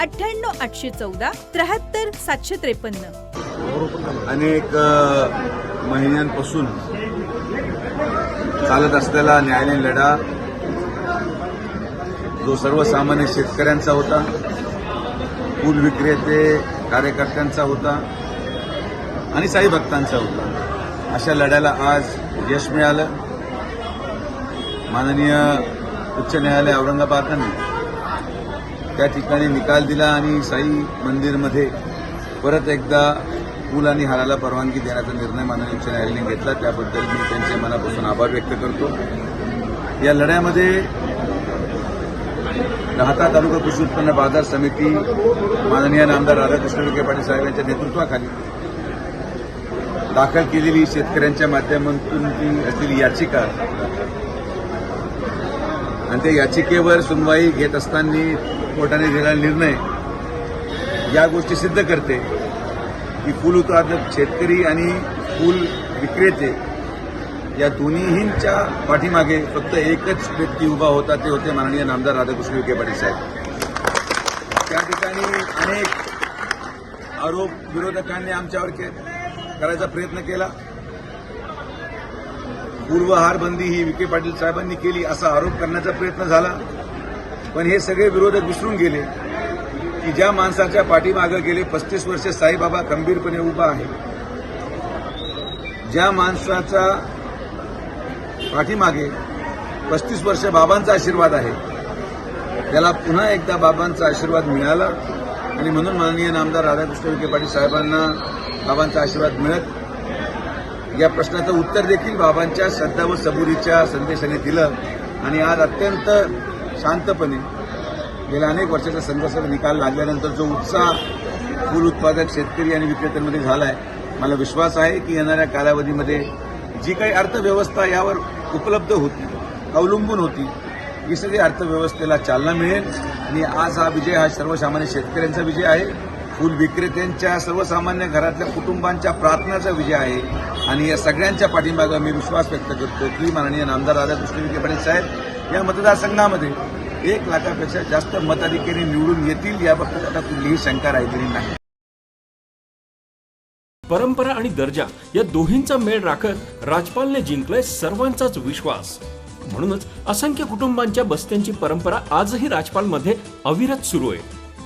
अठ्ठ्याण्णव आठशे चौदा त्र्याहत्तर सातशे त्रेपन्न. अनेक महिन्यांपासून चालत असलेला न्यायालयीन लढा जो सर्वसामान्य शेतकऱ्यांचा होता फूल विक्रेते कार्यकर्त्यांचा होता आणि साई भक्तांचा होता. अशा लढ्याला आज यश मिळालं. माननीय उच्च न्यायालय औरंगाबादने त्या ठिकाणी निकाल दिला आणि साई मंदिरमध्ये परत एकदा पूल आणि हाराला परवानगी देण्याचा निर्णय माननीय उच्च न्यायालयाने घेतला. त्याबद्दल मी त्यांचे मनापासून आभार व्यक्त करतो. या लढ्यामध्ये राहता तालुका कृषी उत्पन्न बाजार समिती माननीय नामदार राधाकृष्ण विखे पाटील साहेब यांच्या नेतृत्वाखाली दाखल केलेली शेतकऱ्यांच्या माध्यमातून ती असलेली याचिका आणि त्या याचिकेवर सुनवाई घेत असताना कोर्टाने दिलेला निर्णय या गोष्टी सिद्ध करते की फूल उत्पादक शेतकरी आणि फूल विक्रेते या दोन्हींच्या पाठीमागे फक्त एकच व्यक्ती उभा होता ते होते माननीय नामदार राधाकृष्ण विखे पाटील साहेब. त्या ठिकाणी अनेक आरोप विरोधकांनी आमच्यावर के- करायचा प्रयत्न केला. पूर्वहार बंदी ही विखे पाटील साहेबांनी केली असा आरोप करण्याचा प्रयत्न झाला. पण हे सगळे विरोधक विसरून गेले की ज्या माणसाच्या पाठीमागं गेले पस्तीस वर्ष साईबाबा खंबीरपणे उभा आहे. ज्या माणसाचा पाठीमागे पस्तीस वर्ष बाबांचा आशीर्वाद आहे त्याला पुन्हा एकदा बाबांचा आशीर्वाद मिळाला. आणि म्हणून माननीय नामदार राधाकृष्ण विखे पाटील साहेबांना बाबांचा आशीर्वाद मिळत या प्रश्नाचं उत्तर देखील बाबांच्या श्रद्धा व सबुरीच्या संदेशाने दिलं. आणि आज अत्यंत शांतपणे गेल्या अनेक वर्षाचा संघर्षाचा निकाल लागल्यानंतर जो उत्साह फूल उत्पादक शेतकरी आणि विक्रेत्यांमध्ये झाला आहे मला विश्वास आहे की येणाऱ्या कालावधीमध्ये जी काही अर्थव्यवस्था यावर उपलब्ध होती अवलंबून होती ही सगळी अर्थव्यवस्थेला चालना मिळेल. आणि आज हा विजय हा सर्वसामान्य शेतकऱ्यांचा विजय आहे. फूल विक्रेत्यांच्या सर्वसामान्य घरातल्या कुटुंबांच्या प्रार्थनाचा विजय आहे. आणि या सगळ्यांच्या पाठीमागं मी विश्वास व्यक्त करतो की माननीय नामदार राधाकृष्ण विखे पाटील साहेब या मतदारसंघामध्ये एक लाखापेक्षा जास्त मताधिकारी निवडून येतील याबाबत आता कुठलीही शंका राहिलेली नाही. परंपरा आणि दर्जा या दोन्हींचा मेळ राखत राजपालने जिंकलाय सर्वांचाच विश्वास. म्हणूनच असंख्य कुटुंबांच्या बस्त्यांची परंपरा आजही राजपालमध्ये अविरत सुरू आहे.